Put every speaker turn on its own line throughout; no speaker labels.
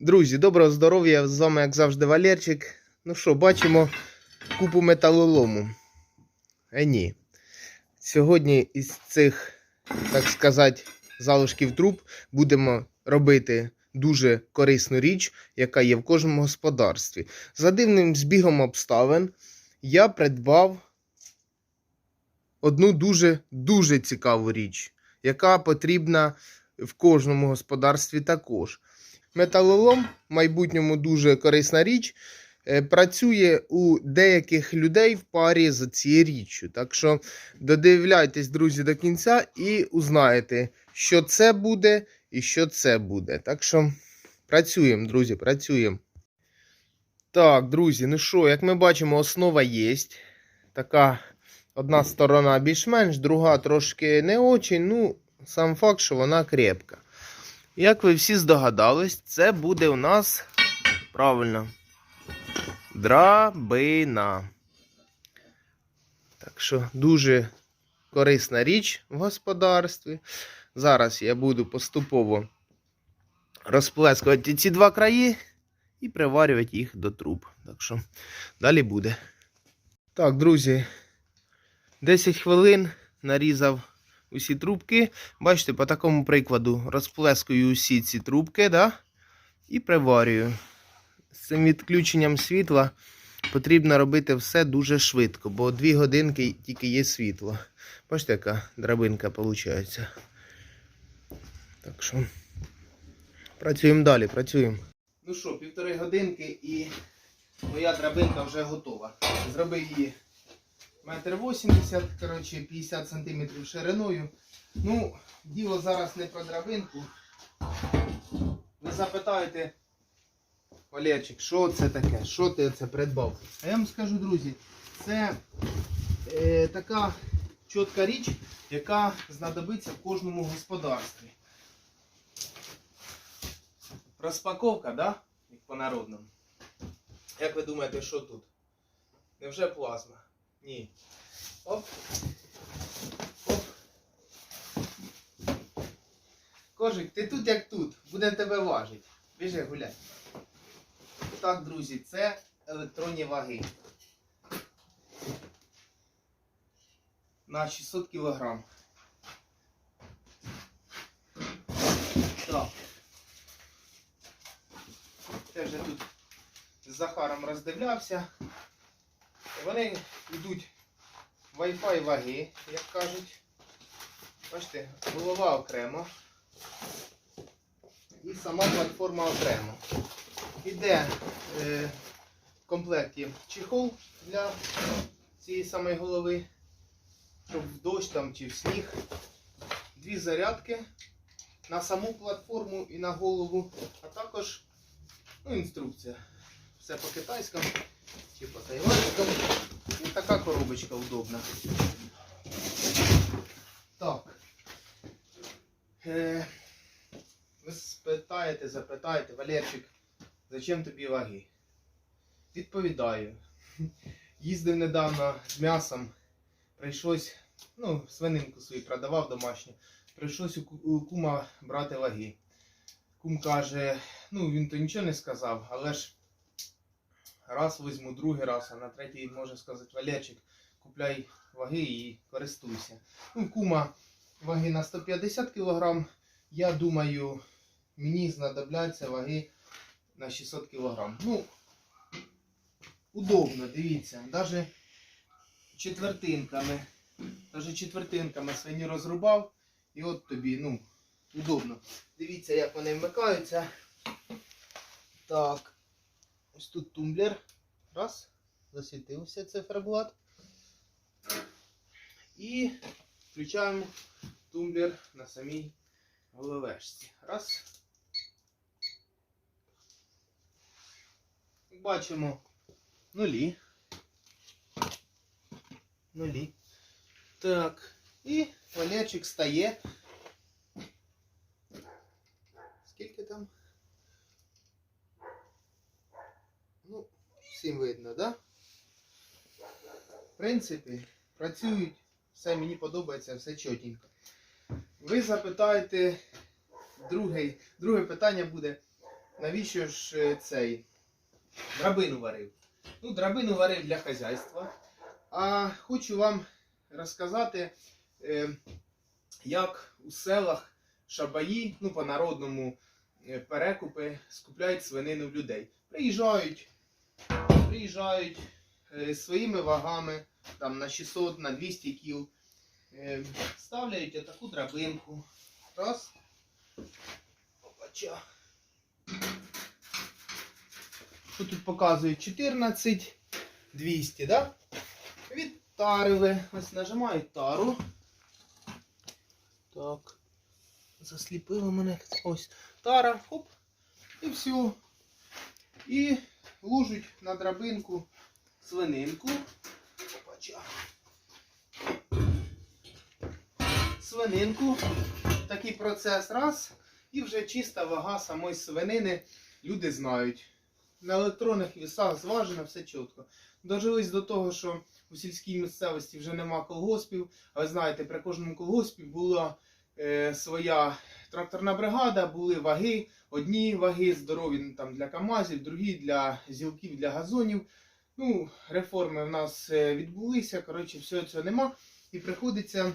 Друзі, доброго здоров'я! З вами, як завжди, Валерчик. Ну що, бачимо купу металолому. Е, ні. Сьогодні із цих, так сказати, залишків труб будемо робити дуже корисну річ, яка є в кожному господарстві. За дивним збігом обставин я придбав одну дуже-дуже цікаву річ, яка потрібна в кожному господарстві також. Металолом в майбутньому дуже корисна річ. е, Працює у деяких людей в парі за цією річчю. Так що додивляйтесь, друзі, до кінця і узнаєте, що це буде і що це буде. Так що працюємо, друзі, працюємо. Так, друзі, ну що, як ми бачимо, основа є. Така одна сторона більш-менш, друга трошки не очень. Ну, сам факт, що вона крепка. Як ви всі здогадались, це буде у нас правильно драбина. Так що дуже корисна річ в господарстві. Зараз я буду поступово розплескувати ці два краї і приварювати їх до труб. Так що далі буде. Так, друзі, 10 хвилин нарізав усі трубки. Бачите, по такому прикладу розплескую усі ці трубки, да? і приварюю. З цим відключенням світла потрібно робити все дуже швидко, бо 2 годинки тільки є світло. Бачите, яка драбинка виходить. Так що працюємо далі, працюємо. Ну що, півтори годинки і моя драбинка вже готова. Зробив її метр вісімдесят, коротше, 50 сантиметрів шириною. Ну, діло зараз не про драбинку. Ви запитаєте, Валерчик, що це таке? Що ти це придбав? А я вам скажу, друзі, це е, така чітка річ, яка знадобиться в кожному господарстві. Розпаковка, да? Як по-народному. Як ви думаєте, що тут? Невже плазма? Ні. Оп. Оп. Кожик, ти тут як тут. Будемо тебе важити. Біжи гуляй. Так, друзі, це електронні ваги. На 600 кг. Так. Вже тут з Захаром роздивлявся. Вони йдуть Wi-Fi ваги, як кажуть. Бачите, голова окремо. І сама платформа окремо. Іде е, в комплекті чехол для цієї самої голови, щоб в дощ там чи в сніг. Дві зарядки на саму платформу і на голову, а також ну, інструкція. Все по по тайванському. І така коробочка удобна. Так. Е, ви спитаєте, запитаєте, Валерчик, зачем тобі ваги? Відповідаю. Їздив недавно з м'ясом, прийшлось, ну, свининку свою продавав домашню, прийшлось у кума брати ваги. Кум каже, ну він то нічого не сказав, але ж раз візьму, другий раз, а на третій може сказати Валерчик, купляй ваги і користуйся. Ну, кума ваги на 150 кг. Я думаю, мені знадобляться ваги на 600 кг. Ну, удобно, дивіться, навіть четвертинками. Навіть четвертинками свині розрубав. І от тобі, ну, удобно. Дивіться, як вони вмикаються. Так. Ось тут тумблер. Раз. Засвітився циферблат. І включаємо тумблер на самій головешці. Раз. Бачимо нулі. Нулі. Так. І валячик стає. Скільки там? Ну, всім видно, да? В принципі, працюють, все мені подобається, все чотенько. Ви запитаєте, друге, друге питання буде, навіщо ж е, цей драбину варив? Ну, драбину варив для хазяйства. А хочу вам розказати, е, як у селах шабаї, ну по-народному е, перекупи скупляють свинину в людей. Приїжджають, приїжджають е, своїми вагами там, на 600, на 200 кіл. Е, ставляють отаку драбинку. Раз. Опача. Що тут показують? 14 200, да? Відтарили. Ось нажимають тару. Так. Засліпило мене. Ось тара. Хоп. І все. І ложуть на драбинку свининку. Свининку. Такий процес раз. І вже чиста вага самої свинини. Люди знають. На електронних вісах зважено, все чітко. Дожились до того, що у сільській місцевості вже нема колгоспів. А ви знаєте, при кожному колгоспі була е, своя тракторна бригада, були ваги. Одні ваги здорові ну, там для КАМАЗів, другі для зілків, для газонів. Ну, реформи в нас е, відбулися. Коротше, всього цього нема. І приходиться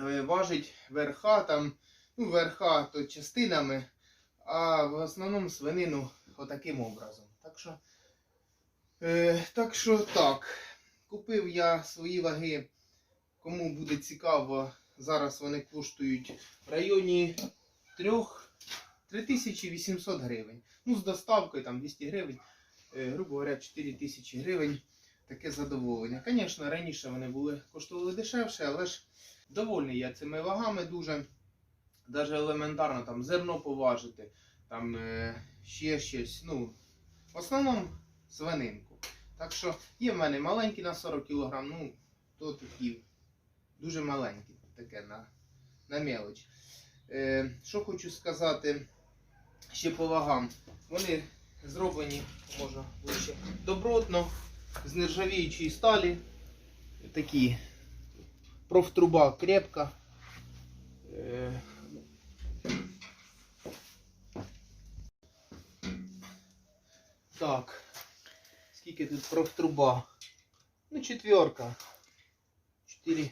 е, важить верха там, ну, верха то частинами, а в основному свинину отаким образом. Так що, е, так що так. Купив я свої ваги. Кому буде цікаво, зараз вони коштують в районі 3, 3800 гривень. Ну, з доставкою там 200 гривень, е, грубо говоря, 4000 гривень. Таке задоволення. Звісно, раніше вони були коштували дешевше, але ж довольний я цими вагами дуже. Навіть елементарно там зерно поважити, там е, ще щось. Ну, в основному свининку. Так що є в мене маленькі на 40 кг, ну, то такі дуже маленькі, таке на, на мелоч. Е, що хочу сказати ще по вагам. Вони зроблені, можна ближче, добротно, з нержавіючої сталі. Такі профтруба крепка. Е, Так. Скільки тут профтруба? Ну, четверка. 4,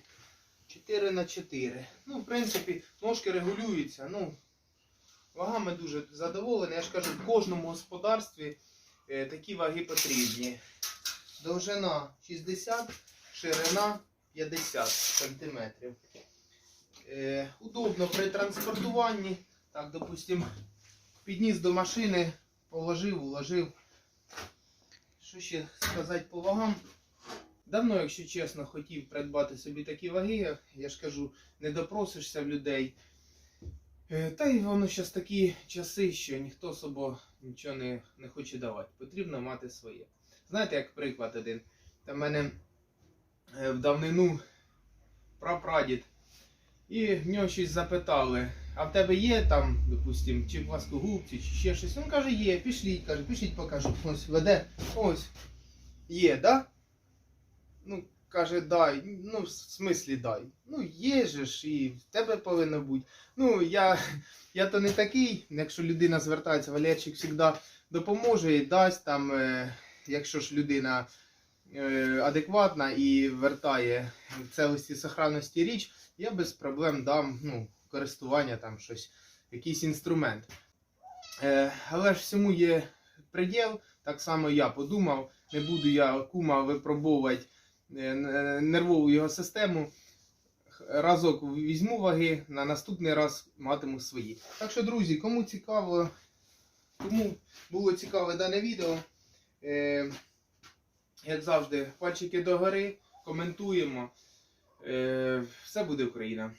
4 на 4. Ну, в принципі, ножки регулюються. Ну, вагами дуже задоволений. Я ж кажу, в кожному господарстві е, такі ваги потрібні. Довжина 60, ширина 50 сантиметрів. Е, удобно при транспортуванні. Так, допустим, підніс до машини, положив, уложив. Що ще сказати по вагам? Давно, якщо чесно, хотів придбати собі такі ваги, я ж кажу, не допросишся в людей. Е, Та й воно зараз такі часи, що ніхто особо нічого не, не хоче давати. Потрібно мати своє. Знаєте, як приклад один. Та в мене е, в давнину прапрадід. І в нього щось запитали, а в тебе є там, допустим, чи пласкогубці, чи ще щось. Він каже, є, пішліть, каже, пішліть покажу. Ось веде, ось. Є, да? Ну, каже, дай. Ну, в смислі дай. Ну, є же ж, і в тебе повинно бути. Ну, я, я то не такий, якщо людина звертається, Валерчик завжди допоможе і дасть там, е, якщо ж людина е, адекватна і вертає в целості сохранності річ, я без проблем дам ну, користування там щось, якийсь інструмент. Е, але ж всьому є приділ, так само я подумав, не буду я кума випробовувати нервову його систему. Разок візьму ваги, на наступний раз матиму свої. Так що, друзі, кому цікаво, кому було цікаве дане відео, е, як завжди, пальчики догори, коментуємо. Е, все буде Україна.